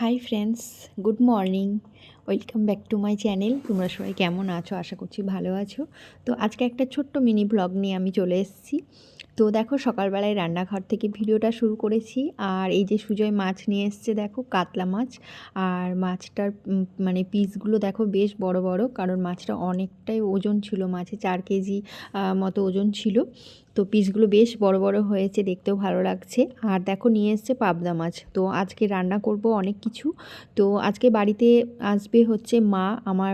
Hi friends good morning welcome back to my channel তোমরা সবাই কেমন আছো? আশা করছি ভালো আছো। তো আজকে একটা ছোট্ট মিনি ব্লগ নিয়ে আমি চলে এসেছি। তো দেখো সকালবেলায় রান্নাঘর থেকে ভিডিওটা শুরু করেছি। আর এই যে সুজয় মাছ নিয়ে এসছে, দেখো কাতলা মাছ। আর মাছটার মানে পিসগুলো দেখো বেশ বড় বড়, কারণ মাছটা অনেকটাই ওজন ছিল মাছে, চার কেজি মতো ওজন ছিল। তো পিসগুলো বেশ বড় বড় হয়েছে, দেখতেও ভালো লাগছে। আর দেখো নিয়ে এসছে পাবদা মাছ। তো আজকে রান্না করব অনেক কিছু। তো আজকে বাড়িতে আসবে হচ্ছে মা, আমার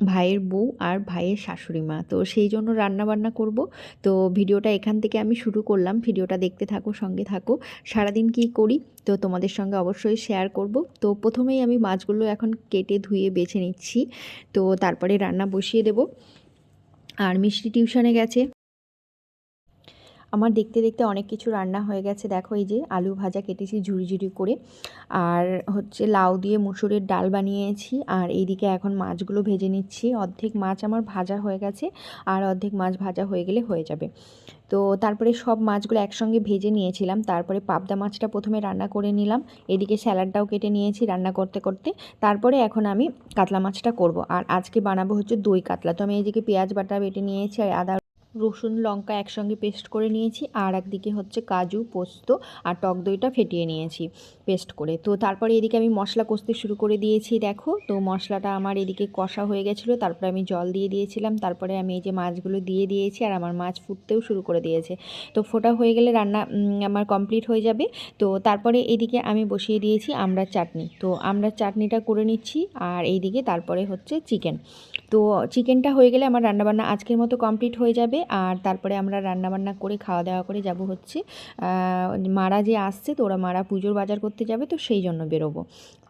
ভাইয়ের বউ আর ভাইয়ের শাশুড়ি মা। তো সেই জন্য রান্না বান্না করব। তো ভিডিওটা এখান থেকে আমি শুরু করলাম। ভিডিওটা দেখতে থাকো, সঙ্গে থাকো। সারাদিন কি করি? তো তোমাদের সঙ্গে অবশ্যই শেয়ার করব। তো প্রথমেই আমি মাছগুলো এখন কেটে ধুয়ে বেছে নিচ্ছি। তো তারপরে রান্না বসিয়ে দেব। আর মিষ্টি টিউশনে গেছে। আমার দেখতে দেখতে অনেক কিছু রান্না হয়ে গেছে। দেখো এই যে আলু ভাজা কেটেছি ঝুড়ি ঝুড়ি করে। আর হচ্ছে লাউ দিয়ে মুসুরের ডাল বানিয়েছি। আর এইদিকে এখন মাছগুলো ভেজে নিচ্ছি। অর্ধেক মাছ আমার ভাজা হয়ে গেছে আর অর্ধেক মাছ ভাজা হয়ে গেলে হয়ে যাবে। তো তারপরে সব মাছগুলো একসঙ্গে ভেজে নিয়েছিলাম। তারপরে পাবদা মাছটা প্রথমে রান্না করে নিলাম। এদিকে স্যালাডটাও কেটে নিয়েছি রান্না করতে করতে। তারপরে এখন আমি কাতলা মাছটা করব। আর আজকে বানাবো হচ্ছে দই কাতলা। তো আমি এইদিকে পেঁয়াজ বাটা বেটে নিয়েছি আর আদা রসুন, লঙ্কা একসঙ্গে পেস্ট করে নিয়েছি। আর একদিকে হচ্ছে কাজু, পোস্ত আর টক দইটা ফেটিয়ে নিয়েছি পেস্ট করে। তো তারপরে এদিকে আমি মশলা কষতে শুরু করে দিয়েছি, দেখো। তো মশলাটা আমার এদিকে কষা হয়ে গেছিল, তারপরে আমি জল দিয়ে দিয়েছিলাম। তারপরে আমি এই যে মাছগুলো দিয়ে দিয়েছি আর আমার মাছ ফুটতেও শুরু করে দিয়েছে। তো ফোটা হয়ে গেলে রান্না আমার কমপ্লিট হয়ে যাবে। তো তারপরে এদিকে আমি বসিয়ে দিয়েছি আমরা চাটনি। তো আমরা চাটনিটা করে নিচ্ছি আর এইদিকে তারপরে হচ্ছে চিকেন। তো চিকেনটা হয়ে গেলে আমার রান্নাবান্না আজকের মতো কমপ্লিট হয়ে যাবে। আর তারপরে আমরা রান্নাবান্না করে খাওয়া দাওয়া করে যাব হচ্ছে মারা যে আসছে তো ওরা মারা পুজোর বাজার করতে যাবে তো সেই জন্য বেরোবো।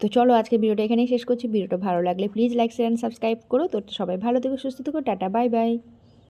তো চলো আজকে ভিডিওটা এখানেই শেষ করছি। ভিডিওটা ভালো লাগলে প্লিজ লাইক শেয়ার সাবস্ক্রাইব করো। তো সবাই ভালো থেকো, সুস্থ থেকো, টাটা বাই বাই